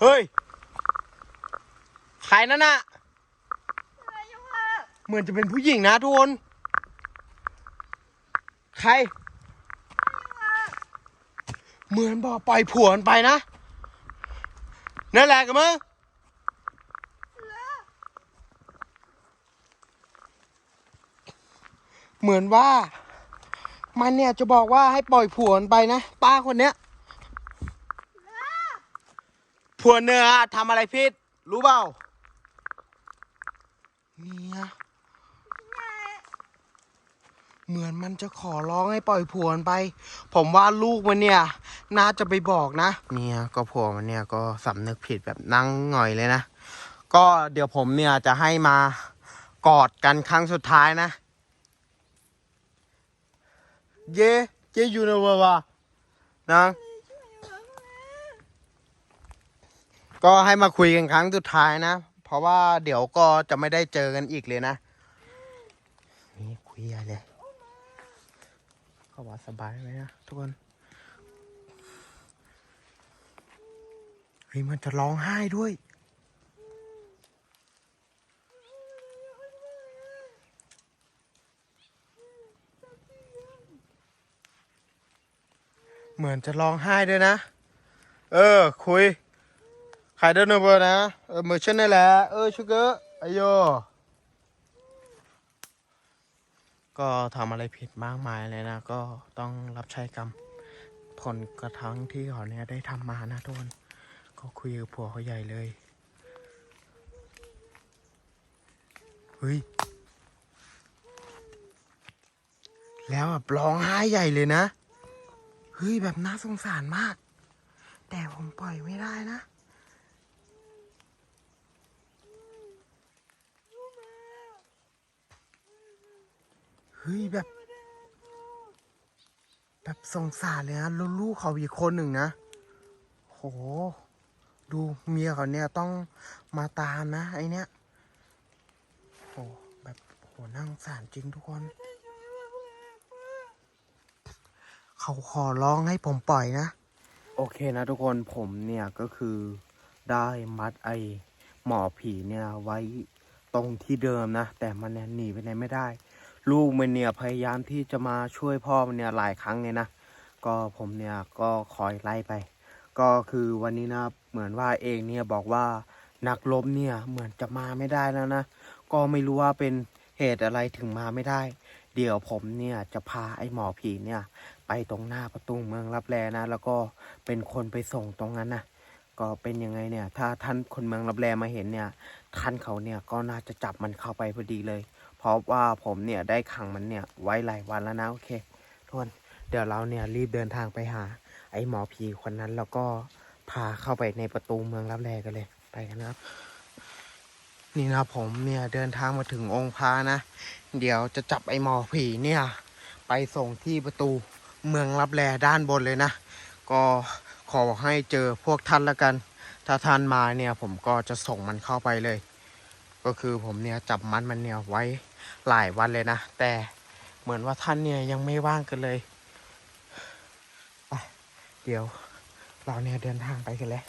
เฮ้ย ใครนั่นน่ะอะเหมือนจะเป็นผู้หญิงนะทุกคน ใคร เหมือนบอกปล่อยผัวมันไปนะ นั่นแหละกับมึงเหมือนว่า มันเนี่ยจะบอกว่าให้ปล่อยผัวมันไปนะป้าคนเนี้ย ผัวเนื้อทำอะไรผิดรู้เปล่าเนี่ยเหมือนมันจะขอร้องให้ปล่อยผัวมันไป ผมว่าลูกมันเนี่ย น่าจะไปบอกนะเนี่ยก็ผัวมันเนี่ยก็สำนึกผิดแบบนั่งหง่อยเลยนะ ก็เดี๋ยวผมเนี่ยจะให้มากอดกันครั้งสุดท้ายนะ เย่เย่อยู่นะวะวะนะ ก็ให้มาคุยกันครั้งสุดท้ายนะ เพราะว่าเดี๋ยวก็จะไม่ได้เจอกันอีกเลยนะ นี่คุยอะไรเลยก็ว่าสบายไหมนะทุกคนเฮ้ยมันจะร้องไห้ด้วยเหมือนจะร้องไห้ด้วยนะ เออ คุย ใครเดินมานะเออมือฉันนี่แหละเออชูเกอร์อโยก็ทำอะไรผิดมากมายเลยนะ ก็ต้องรับใช้กรรมผลกระทั่งที่เขาเนี่ยได้ทำมานะทุกคนก็คุยกับผัวเขาใหญ่เลยเฮ้ยแล้วแบบร้องไห้ใหญ่เลยนะ เฮ้ย แบบน่าสงสารมาก แต่ผมปล่อยไม่ได้นะ ฮ้ยแบบแบบสงสารเลยนะล,ลูกเขาอีกคนหนึ่งนะ โห ดูเมียเขาเนี่ยต้องมาตามนะ ไอเนี้ยโหแบบโหนั่งสารจริงทุกคน เขาขอร้องให้ผมปล่อยนะ โอเคนะทุกคนผมเนี่ยก็คือได้มัดไอหมอผีเนี่ยไว้ตรงที่เดิมนะ แต่มันเนี่ยหนีไปไหนไม่ได้ ลูกมันเนี่ยพยายามที่จะมาช่วยพ่อมันเนี่ยหลายครั้งเลยนะ ก็ผมเนี่ยก็คอยไล่ไป ก็คือวันนี้นะเหมือนว่าเองเนี่ยบอกว่านักรบเนี่ยเหมือนจะมาไม่ได้แล้วนะ ก็ไม่รู้ว่าเป็นเหตุอะไรถึงมาไม่ได้ เดี๋ยวผมเนี่ยจะพาไอ้หมอผีเนี่ย ไปตรงหน้าประตูเมืองรับแลนะ แล้วก็เป็นคนไปส่งตรงนั้นนะก็เป็นยังไงเนี่ย ถ้าท่านคนเมืองรับแลมาเห็นเนี่ยท่านเขาเนี่ยก็น่าจะจับมันเข้าไปพอดีเลย เพราะว่าผมเนี่ยได้ขังมันเนี่ยไว้หลายวันแล้วนะโอเคทุกคนเดี๋ยวเราเนี่ยรีบเดินทางไปหา ไอ้หมอผีคนนั้นแล้วก็พาเข้าไปในประตูเมืองรับแลกันเลยไปกันนะครับ นี่นะผมเนี่ยเดินทางมาถึงองค์พระนะ เดี๋ยวจะจับไอ้หมอผีเนี่ย ไปส่งที่ประตูเมืองรับแลด้านบนเลยนะ ก็ขอให้เจอพวกท่านละกัน ถ้าท่านมาเนี่ยผมก็จะส่งมันเข้าไปเลย ก็คือผมเนี่ยจับมันมันเนี่ยไว้ หลายวันเลยนะ แต่เหมือนว่าท่านเนี่ยยังไม่ว่างกันเลยไปเดี๋ยวเราเนี่ยเดินทางไปกันเลย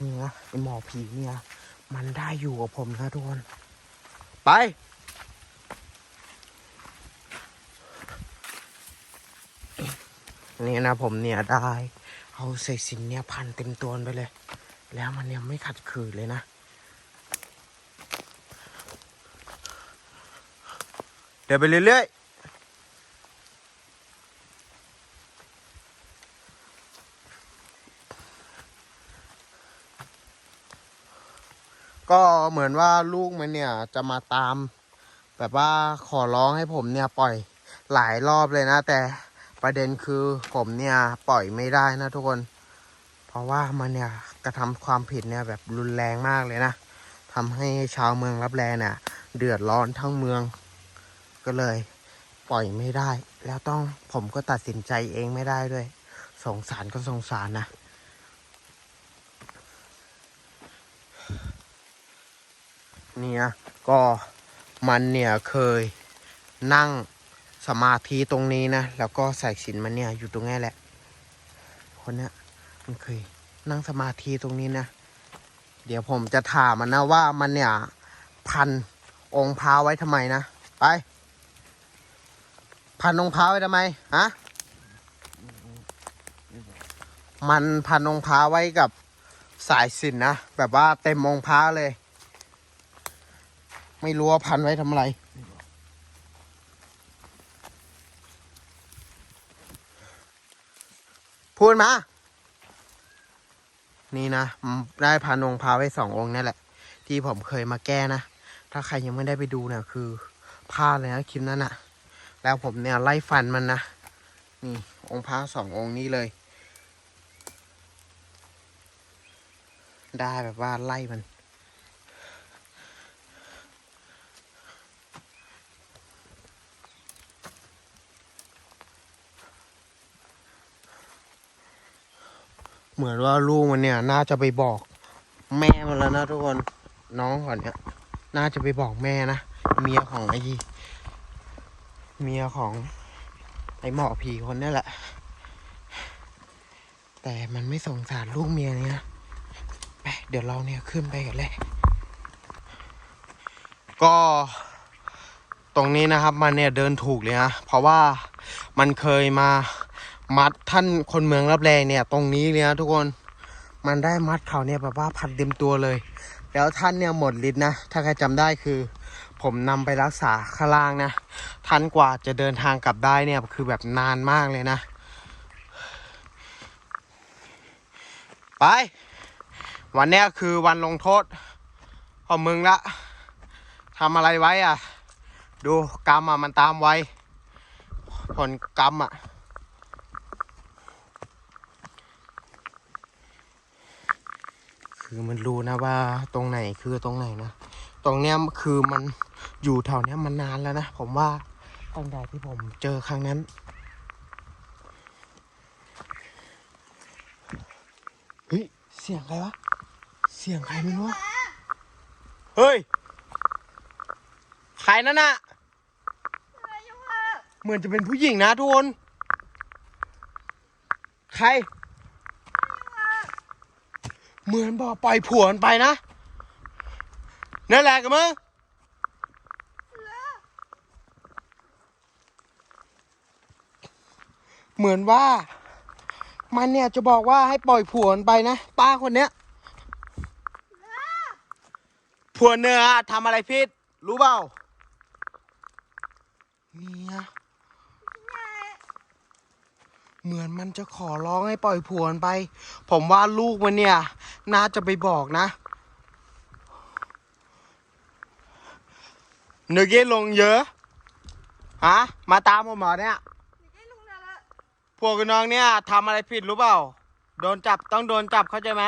นี่นะไอหมอผีเนี่ยมันได้อยู่กับผมนะทุกคน ไป นี่นะผมเนี่ยได้ เอาใส่สินเนี่ยพันเต็มตัวไปเลย แล้วมันเนี่ยไม่ขัดขืนเลยนะ ดี๋ยวไปเรื่อยๆ ก็เหมือนว่าลูกมันเนี่ยจะมาตาม แบบว่าขอร้องให้ผมเนี่ยปล่อยหลายรอบเลยนะ แต่ประเด็นคือผมเนี่ยปล่อยไม่ได้นะทุกคน เพราะว่ามันเนี่ยกระทำความผิดเนี่ยแบบรุนแรงมากเลยนะทำให้ชาวเมืองรับแลเนี่ยเดือดร้อนทั้งเมือง ก็เลยปล่อยไม่ได้ แล้วต้องผมก็ตัดสินใจเองไม่ได้ด้วย สงสารก็สงสารนะ เนี่ยก็มันเนี่ยเคยนั่งสมาธิตรงนี้นะ แล้วก็ใส่สินมันเนี่ยอยู่ตรงนี้แหละ คนเนี้ยมันเคยนั่งสมาธิตรงนี้นะ เดี๋ยวผมจะถามมันนะว่ามันเนี่ยพันองค์พระไว้ทำไมนะ ไป พันองค์พระไว้ทำไมฮะมันพันองค์พระไว้กับสายสินนะแบบว่าเต็มองค์พระเลย ไม่รู้ว่าพันไว้ทำอะไร พูดมา นี่นะได้พานองค์พาไว้สององค์นี่แหละ ที่ผมเคยมาแก้นะ ถ้าใครยังไม่ได้ไปดูเนี่ยคือพลาดเลยนะคลิปนั้นอะ แล้วผมเนี่ยไล่ฟันมันนะ นี่องค์พระสององค์นี้เลย ได้แบบว่าไล่มัน เหมือนว่าลูกมันเนี่ย น่าจะไปบอก แม่มันแล้วนะทุกคน น้องก่อนเนี่ย น่าจะไปบอกแม่นะ เมียของไอ้ เมียของไอ้หมอผีคนนี่แหละ แต่มันไม่สงสารลูกเมียเนี่ยไปเดี๋ยวเราเนี่ยขึ้นไปกันเลย ก็ตรงนี้นะครับมันเนี่ยเดินถูกเลยนะ เพราะว่ามันเคยมามัดท่านคนเมืองรับแรงเนี่ย ตรงนี้เนี่ยทุกคนมันได้มัดเขาเนี่ยแบบว่าพันเต็มตัวเลย แล้วท่านเนี่ยหมดฤทธิ์นะ ถ้าใครจำได้คือ ผมนำไปรักษาข้างล่างนะท่านกว่าจะเดินทางกลับได้เนี่ยคือแบบนานมากเลยนะ ไป วันนี้คือวันลงโทษของมึงละทำอะไรไว้อะ ดูกรรมอะมันตามไว้ ผลกรรมอะคือมันรู้นะว่าตรงไหนคือตรงไหนนะ ตรงเนี้ยคือมัน อยู่แถวนี้มันานแล้วนะ ผมว่าตั้งแต่ที่ผมเจอครั้งนั้น เฮ้ย เสียงใครวะ เสียงใครไม่รู้เฮ้ย ใครนั่นน่ะอะไรอยู่อะเหมือนจะเป็นผู้หญิงนะทุกคน ใคร เหมือนบอกปล่อยผัวมันไปนะนั่นแหละกับมึง เหมือนว่า มันเนี่ยจะบอกว่าให้ปล่อยผัวมันไปนะป้าคนเนี้ยผัวเนื้อทำอะไรผิดรู้เปล่าเนี่ยเหมือนมันจะขอร้องให้ปล่อยผัวมันไป ผมว่าลูกมันเนี่ย น่าจะไปบอกนะนึกเย็นลงเยอะฮะมาตามผมเหรอเนี่ย นี่ไอ้ลุงนั่นแหละ พวกน้องเนี่ยทำอะไรผิดรู้เปล่า โดนจับต้องโดนจับเข้าใจไหม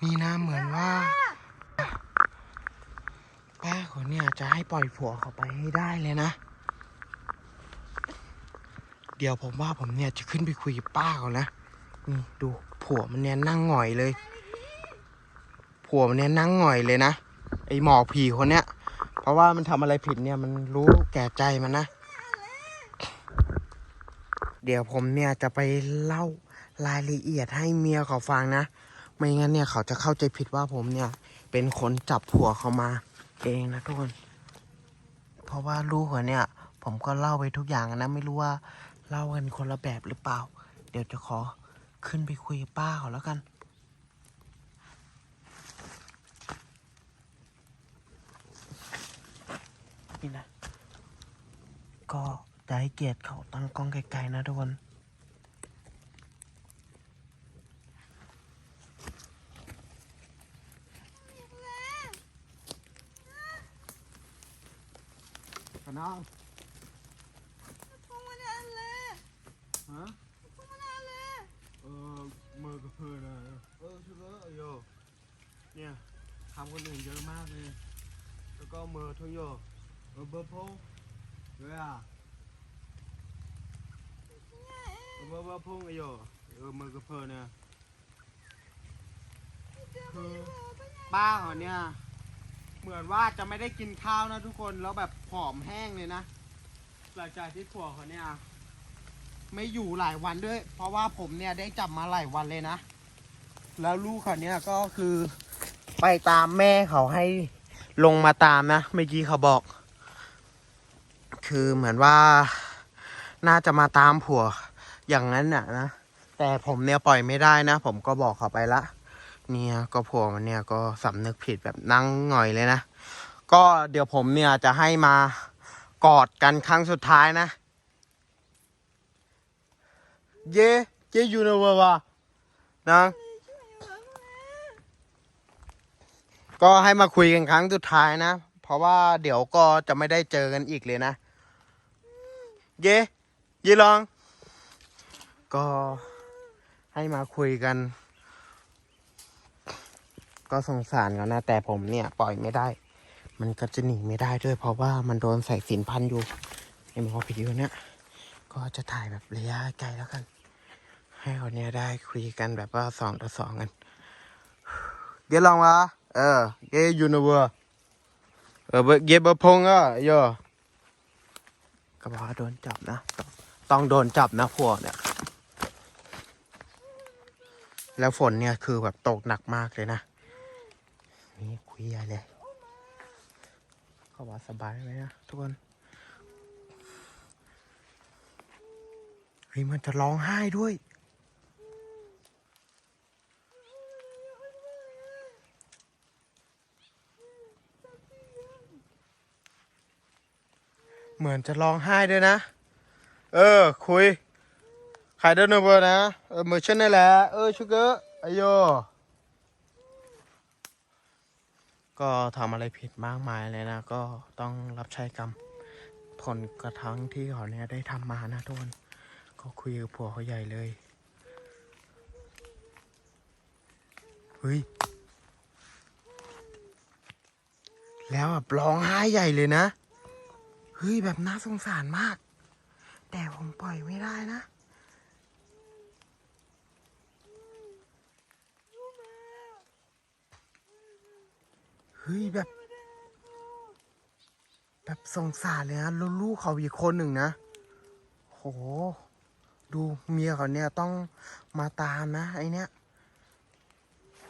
มีนี่นะเหมือนว่า ป้าเขาเนี่ยจะให้ปล่อยผัวเขาไปให้ได้เลยนะ เดี๋ยวผมว่าผมเนี่ยจะขึ้นไปคุยกับป้าเขานะ นี่ดูผัวมันเนี่ยนั่งหงอยเลย ผัวมันเนี่ยนั่งหงอยเลยนะ ไอหมอผีคนเนี้ย เพราะว่ามันทำอะไรผิดเนี่ยมันรู้แก่ใจมันนะ เดี๋ยวผมเนี่ยจะไปเล่ารายละเอียดให้เมียเขาฟังนะ ไม่งั้นเนี่ยเขาจะเข้าใจผิดว่าผมเนี่ย เป็นคนจับผัวเขามาเองนะทุกคน เพราะว่าลูกเขาเนี่ย ผมก็เล่าไปทุกอย่างนะ ไม่รู้ว่าเล่ากันคนละแบบหรือเปล่า เดี๋ยวจะขอขึ้นไปคุยกับป้าเขาแล้วกัน นี่นะ ก็จะให้เกียรติเขาตั้งกล้องไกลๆนะทุกคนขน้องพวกมันนั่นเลยฮะพวกมันนั่นเลยเออมือกับเพื่อนอะเออชื่อเออโยเนี่ยทำคนอื่นเยอะมากเลย แล้วก็มือทุกโยเออเบอร์โพเลยอะเออเบอร์เบอร์พงไอโย เออมือกับเพื่อนเนี่ยคือป้าเขาเนี่ยเหมือนว่าจะไม่ได้กินข้าวนะทุกคนแล้วแบบผอมแห้งเลยนะหลังจากที่ผัวเขาเนี่ย ไม่อยู่หลายวันด้วย เพราะว่าผมเนี่ยได้จับมาหลายวันเลยนะ แล้วลูกเขาเนี่ยก็คือไปตามแม่เขาให้ลงมาตามนะเมื่อกี้เขาบอก คือเหมือนว่าน่าจะมาตามผัวอย่างนั้นน่ะนะ แต่ผมเนี่ยปล่อยไม่ได้นะ ผมก็บอกเขาไปละ เนี่ยก็ผัวมันเนี่ยก็สำนึกผิดแบบนั่งหน่อยเลยนะ ก็เดี๋ยวผมเนี่ยจะให้มากอดกันครั้งสุดท้ายนะ เย่เย่อยู่นะวะวนะก็ให้มาคุยกันครั้งสุดท้ายนะ เพราะว่าเดี๋ยวก็จะไม่ได้เจอกันอีกเลยนะ เย่เย่ลอง ก็ให้มาคุยกัน ก็สงสารเขานะ แต่ผมเนี่ยปล่อยไม่ได้ มันก็จะหนีไม่ได้ด้วยเพราะว่ามันโดนใส่สินพันอยู่ไอ้หมอผีคนเนี้ยก็จะถ่ายแบบระยะไกลแล้วกัน ให้เขาเนี่ยได้คุยกันแบบว่าสองต่อสองกันเดี๋ยวลองวะเออเกยูนเวอร์เออเบเกบพงอะโย ก็บอกว่าโดนจับนะต้องโดนจับนะพวกเนี่ย แล้วฝนเนี่ยคือแบบตกหนักมากเลยนะ นี่คุยใหญ่เลยเขาบอกสบายไหมนะทุกคนเฮ้ยมันจะร้องไห้ด้วย เหมือนจะร้องไห้ด้วยนะ เออ คุย ขายเดินเบอร์นะ เออเหมือนฉันนี่แหละ เออชูเกอร์อโย ก็ทำอะไรผิดมากมายเลยนะ ก็ต้องรับใช้กรรม ผลกระทั่งที่เขาเนี่ยได้ทำมานะทุกคน ก็คุยกับผัวเขาใหญ่เลย เฮ้ย แล้วแบบร้องไห้ใหญ่เลยนะ เฮ้ย แบบน่าสงสารมาก แต่ผมปล่อยไม่ได้นะเฮ้ยแบบ แบบสงสารเลยนะล,ลูกเขาอีกคนหนึ่งนะโห ดูเมียเขาเนี่ยต้องมาตามนะ ไอเนี้ย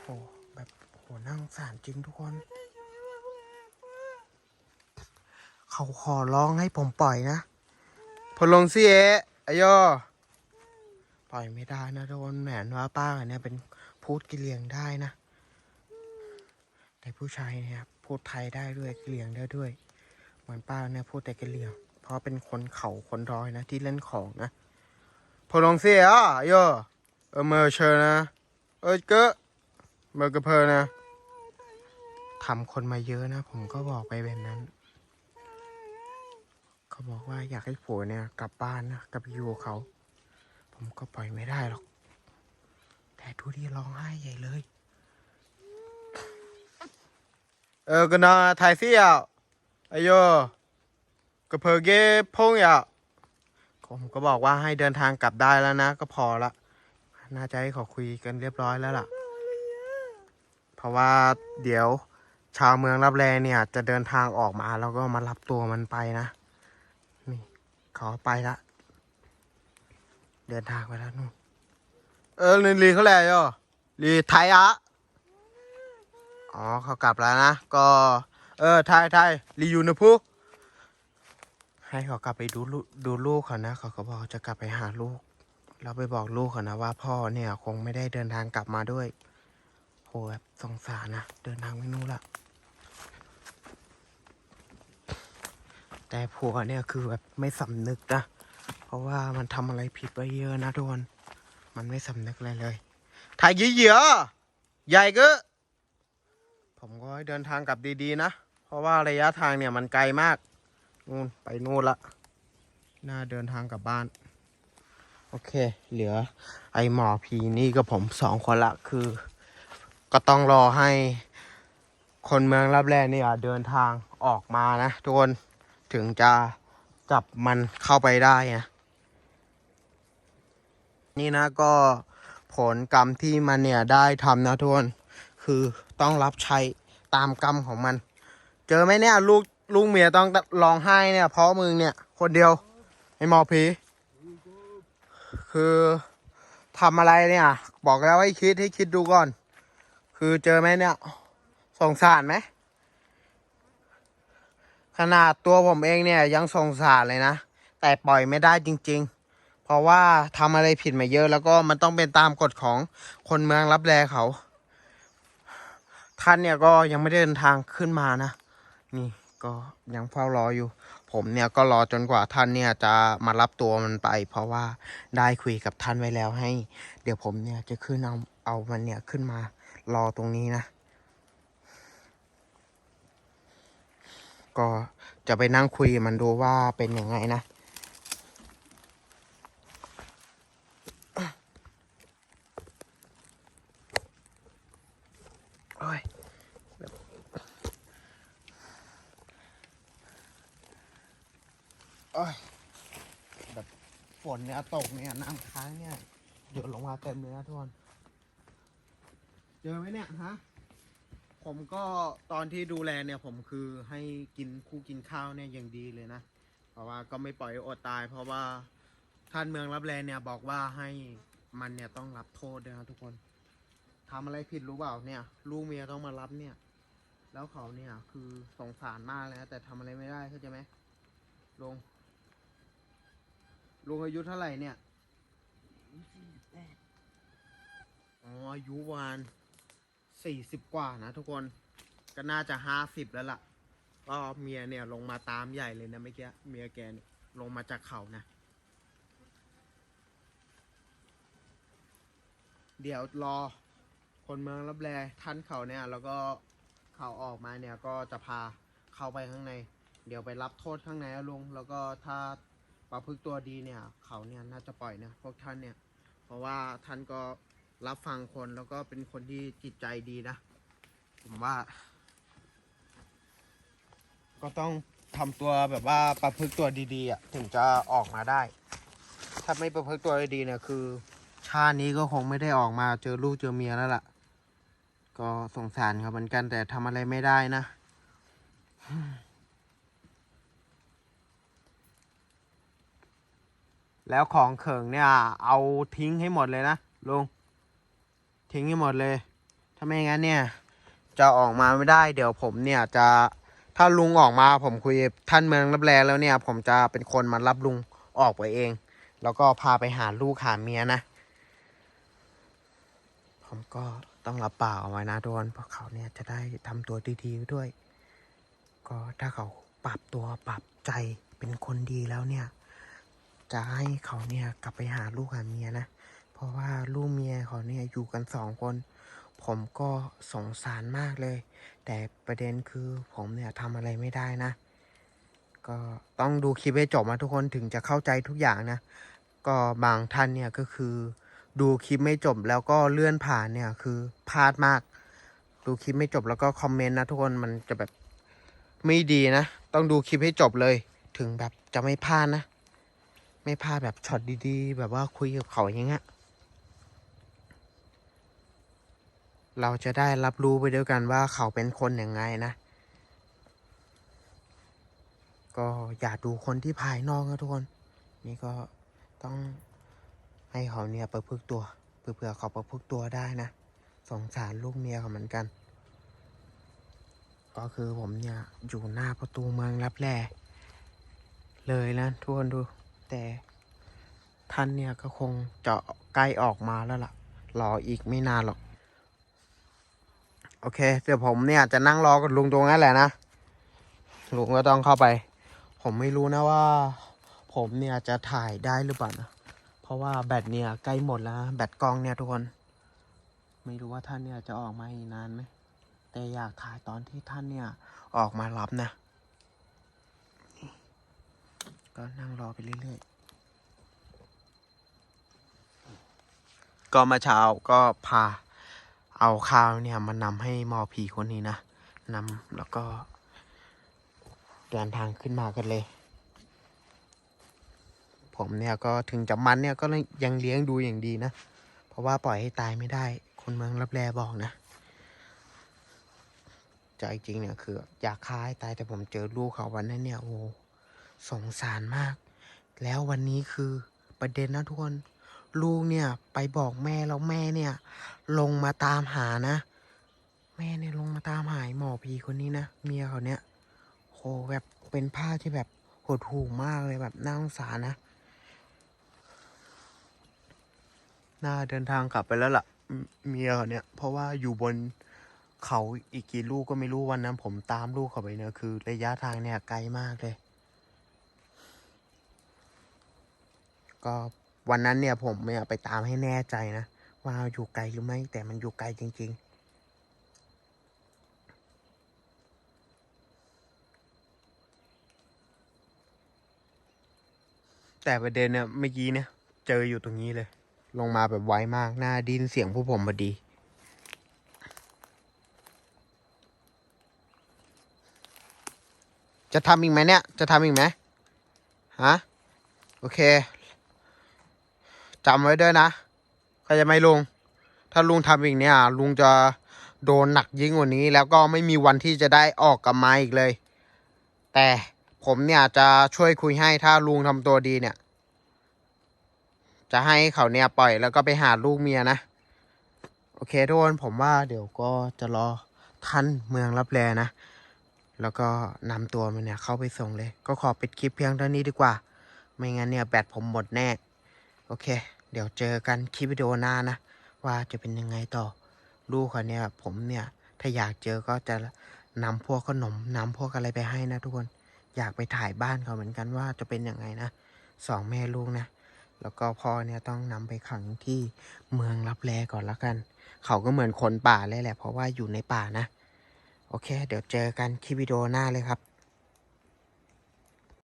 โหแบบโหนั่าสงสารจริงทุกคน เขาขอร้องให้ผมปล่อยนะพลงซีเอะอายอปล่อยไม่ได้นะทุกคนแหมนว่าป้าเนี่ยเป็นพูดกิเลียงได้นะ แต่ผู้ชายเนี่ยพูดไทยได้ด้วยกิเลียงได้ด้วย เหมือนป้าเนี่ยพูดแต่กิเลียง เพราะเป็นคนเขาคนดอยนะที่เล่นของนะพลงซีเอะอายอเออเมอร์เชอนะ เออเกะเมอกระเพอนะทำคนมาเยอะนะ ผมก็บอกไปแบบนั้น เขาบอกว่าอยากให้ผัวเนี่ยกลับบ้านนะกับยูเขา ผมก็ปล่อยไม่ได้หรอก แต่ทุดีร้องไห้ใหญ่เลย เออก็นาไทยซี่อะไอโยกระเพอเกพงอะผมก็บอกว่าให้เดินทางกลับได้แล้วนะ ก็พอละ น่าจะให้เขาคุยกันเรียบร้อยแล้วล่ะ เพราะว่าเดี๋ยวชาวเมืองรับแลเนี่ย จะเดินทางออกมาแล้วก็มารับตัวมันไปนะ ขอไปละ เดินทางไปแล้วนู่น เออลีลีเขาแหละย่อลีไทยอะอ๋อเขากลับแล้วนะ ก็ เออไทยไทยลีอยู่นะพูให้เขากลับไปดูลูกดูลูกเขานะ เขาก็บอกจะกลับไปหาลูก เราไปบอกลูกเขานะว่าพ่อเนี่ยคงไม่ได้เดินทางกลับมาด้วยโหแบบสงสารนะ เดินทางไม่นู่นละ แต่ผัวเนี่ยคือแบบไม่สำนึกนะ เพราะว่ามันทำอะไรผิดไปเยอะนะทุกคน มันไม่สำนึกอะไรเลย ถ่ายเยอะๆใหญ่ก็ ผมก็ให้เดินทางกลับดีๆนะ เพราะว่าระยะทางเนี่ยมันไกลมาก นู่นไปนู่นละ น่าเดินทางกลับบ้าน โอเค เหลือ ไอหมอผีนี่กับผมสองคนละคือ ก็ต้องรอให้คนเมืองรับแลเนี่ยเดินทางออกมานะทุกคน ถึงจะจับมันเข้าไปได้นะนี่นะก็ผลกรรมที่มันเนี่ยได้ทำนะทุกคนคือต้องรับใช้ตามกรรมของมัน เจอไหมเนี่ยลูกลูกเมียต้องร้องไห้เนี่ย เพราะมึงเนี่ย คนเดียวไอหมอผีคือทำอะไรเนี่ย บอกแล้วให้คิดให้คิดดูก่อน คือเจอไหมเนี่ยสงสารไหม ขนาดตัวผมเองเนี่ยยังสงสารเลยนะ แต่ปล่อยไม่ได้จริง ๆ เพราะว่าทำอะไรผิดมาเยอะแล้วก็มันต้องเป็นตามกฎของคนเมืองรับแลเขา ท่านเนี่ยก็ยังไม่ได้เดินทางขึ้นมานะ นี่ก็ยังเฝ้ารออยู่ ผมเนี่ยก็รอจนกว่าท่านเนี่ยจะมารับตัวมันไป เพราะว่าได้คุยกับท่านไว้แล้วให้ เดี๋ยวผมเนี่ยจะขึ้นเอาเอามันเนี่ยขึ้นมารอตรงนี้นะ ก็จะไปนั่งคุยมันดูว่าเป็นยังไงนะ โอ้ยโอ้ยแบบฝนเนี่ยตกเนี่ยน้ำค้างเนี่ยหยดลงมาเต็มเลยนะทุกคน เจอไหมเนี่ยฮะ ผมก็ตอนที่ดูแลเนี่ยผมคือให้กินคู่กินข้าวเนี่ยอย่างดีเลยนะ เพราะว่าก็ไม่ปล่อยให้อดตาย เพราะว่าท่านเมืองรับแลเนี่ยบอกว่าให้มันเนี่ยต้องรับโทษด้วยนะทุกคนทำอะไรผิดรู้เปล่าเนี่ย ลูกเมียต้องมารับเนี่ย แล้วเขาเนี่ยคือสงสารมากเลยนะแต่ทำอะไรไม่ได้เข้าใจไหมลุงลุงอายุเท่าไหร่เนี่ยอ๋ออายุวาน สี่สิบกว่านะทุกคนก็น่าจะห้าสิบแล้วล่ะก็เมียเนี่ยลงมาตามใหญ่เลยนะเมื่อกี้เมียแกลงมาจากเขานะ เดี๋ยวรอคนเมืองรับแลท่านเขาเนี่ย แล้วก็เขาออกมาเนี่ยก็จะพาเข้าไปข้างใน เดี๋ยวไปรับโทษข้างในลุงแล้วก็ถ้าประพฤติตัวดีเนี่ย เขาเนี่ยน่าจะปล่อยนะพวกท่านเนี่ย เพราะว่าท่านก็ รับฟังคนแล้วก็เป็นคนที่จิตใจดีนะ ผมว่า ก็ต้องทำตัวแบบว่าประพฤติตัวดีๆอะถึงจะออกมาได้ ถ้าไม่ประพฤติตัวดีเนี่ยคือ ชาตินี้ก็คงไม่ได้ออกมาเจอลูกเจอเมียแล้วล่ะ ก็สงสารเขาเหมือนกันแต่ทำอะไรไม่ได้นะแล้วของเขิงเนี่ย เอาทิ้งให้หมดเลยนะลุง ทิ้งให้หมดเลย ถ้าไม่งั้นเนี่ย จะออกมาไม่ได้ เดี๋ยวผมเนี่ยจะถ้าลุงออกมาผมคุยท่านเมืองรับแลแล้วเนี่ย ผมจะเป็นคนมารับลุงออกไปเอง แล้วก็พาไปหาลูกหาเมียนะ ผมก็ต้องรับปากเอาไว้นะทุกคนเพราะเขาเนี่ยจะได้ทำตัวดีๆด้วย ก็ถ้าเขาปรับตัวปรับใจเป็นคนดีแล้วเนี่ย จะให้เขาเนี่ยกลับไปหาลูกหาเมียนะ เพราะว่าลูกเมียเขาเนี่ยอยู่กันสองคน ผมก็สงสารมากเลย แต่ประเด็นคือผมเนี่ยทำอะไรไม่ได้นะ ก็ต้องดูคลิปให้จบมาทุกคนถึงจะเข้าใจทุกอย่างนะ ก็บางท่านเนี่ยก็คือ ดูคลิปไม่จบแล้วก็เลื่อนผ่านเนี่ยคือพลาดมาก ดูคลิปไม่จบแล้วก็คอมเมนต์นะทุกคนมันจะแบบไม่ดีนะ ต้องดูคลิปให้จบเลย ถึงแบบจะไม่พลาดนะ ไม่พลาดแบบช็อตดีๆ แบบว่าคุยกับเขาอย่างเงี้ย เราจะได้รับรู้ไปด้วยกันว่าเขาเป็นคนอย่างไงนะ ก็อย่าดูคนที่ภายนอกนะทุกคน นี่ก็ต้องให้เขาเนี่ยประพฤติตัวเผื่อเขาประพฤติตัวได้นะสงสารลูกเมียเขาเหมือนกัน ก็คือผมเนี่ยอยู่หน้าประตูเมืองรับแลเลยนะทุกคนดู แต่ท่านเนี่ยก็คงจะใกล้ออกมาแล้วล่ะ รออีกไม่นานหรอก โอเค เดี๋ยวผมเนี่ยจะนั่งรอกับลุงตรงนั้นแหละนะ ลุงก็ต้องเข้าไป ผมไม่รู้นะว่า ผมเนี่ยจะถ่ายได้หรือเปล่านะเพราะว่าแบตเนี่ยใกล้หมดแล้วแบตกล้องเนี่ยทุกคน ไม่รู้ว่าท่านเนี่ยจะออกมาอีกนานไหมแต่อยากถ่ายตอนที่ท่านเนี่ยออกมารับนะ ก็นั่งรอไปเรื่อยๆ ก็มาเช้าก็พา เอาข้าวเนี่ยมานำให้มอผีคนนี้นะนำแล้วก็เดินทางขึ้นมากันเลย ผมเนี่ยก็ถึงจะมันเนี่ยก็ยังเลี้ยงดูอย่างดีนะ เพราะว่าปล่อยให้ตายไม่ได้ คนเมืองรับแลบอกนะใจจริงเนี่ยคืออยากฆ่าให้ตายแต่ผมเจอลูกเขาวันนั้นเนี่ยโอ้สงสารมาก แล้ววันนี้คือประเด็นนะทุกคน ลูกเนี่ยไปบอกแม่แล้วแม่เนี่ย ลงมาตามหานะ แม่เนี่ยลงมาตามหาไอ้หมอผีคนนี้นะเมียเขาเนี่ยโหแบบเป็นภาพที่แบบหดหู่มากเลยแบบน่าสงสารนะน่าเดินทางกลับไปแล้วล่ะเมเมียเขาเนี่ย เพราะว่าอยู่บนเขาอีกกี่ลูกก็ไม่รู้วันนั้น ผมตามลูกเขาไปเนี่ยคือ ระยะทางเนี่ยไกลมากเลย ก็ วันนั้นเนี่ยผมเนี่ยไปตามให้แน่ใจนะ ว่าอยู่ไกลหรือไม่แต่มันอยู่ไกลจริง ๆแต่ประเด็นเนี่ยเมื่อกี้เนี่ยเจออยู่ตรงนี้เลย ลงมาแบบไวมากหน่าดินเสียงผู้ผมพอดี จะทำอีกไหมเนี่ย จะทำอีกไหมฮะ โอเค จำไว้ด้วยนะเข้าใจไหมลุง ถ้าลุงทำอีกเนี่ย ลุงจะโดนหนักยิ่งกว่านี้ แล้วก็ไม่มีวันที่จะได้ออกกับมาอีกเลย แต่ผมเนี่ยจะช่วยคุยให้ถ้าลุงทำตัวดีเนี่ย จะให้เขาเนี่ยปล่อยแล้วก็ไปหาลูกเมียนะ โอเคทุกคนผมว่าเดี๋ยวก็จะรอท่านเมืองรับแลนะ แล้วก็นำตัวมันเนี่ยเข้าไปส่งเลย ก็ขอปิดคลิปเพียงเท่านี้ดีกว่า ไม่งั้นเนี่ยแบตผมหมดแน่ โอเค ดี๋ยวเจอกันคลิปวิดีโอหน้านะ ว่าจะเป็นยังไงต่อ ลูกเขาเนี่ยผมเนี่ย ถ้าอยากเจอก็จะนำพวกขนมนำพวกอะไรไปให้นะทุกคน อยากไปถ่ายบ้านเขาเหมือนกันว่าจะเป็นยังไงนะสองแม่ลูกนะ แล้วก็พ่อเนี่ยต้องนำไปขังที่เมืองรับแลก่อนละกัน เขาก็เหมือนคนป่าเลยแหละ เพราะว่าอยู่ในป่านะ โอเค เดี๋ยวเจอกันคลิปวิดีโอหน้าเลยครับ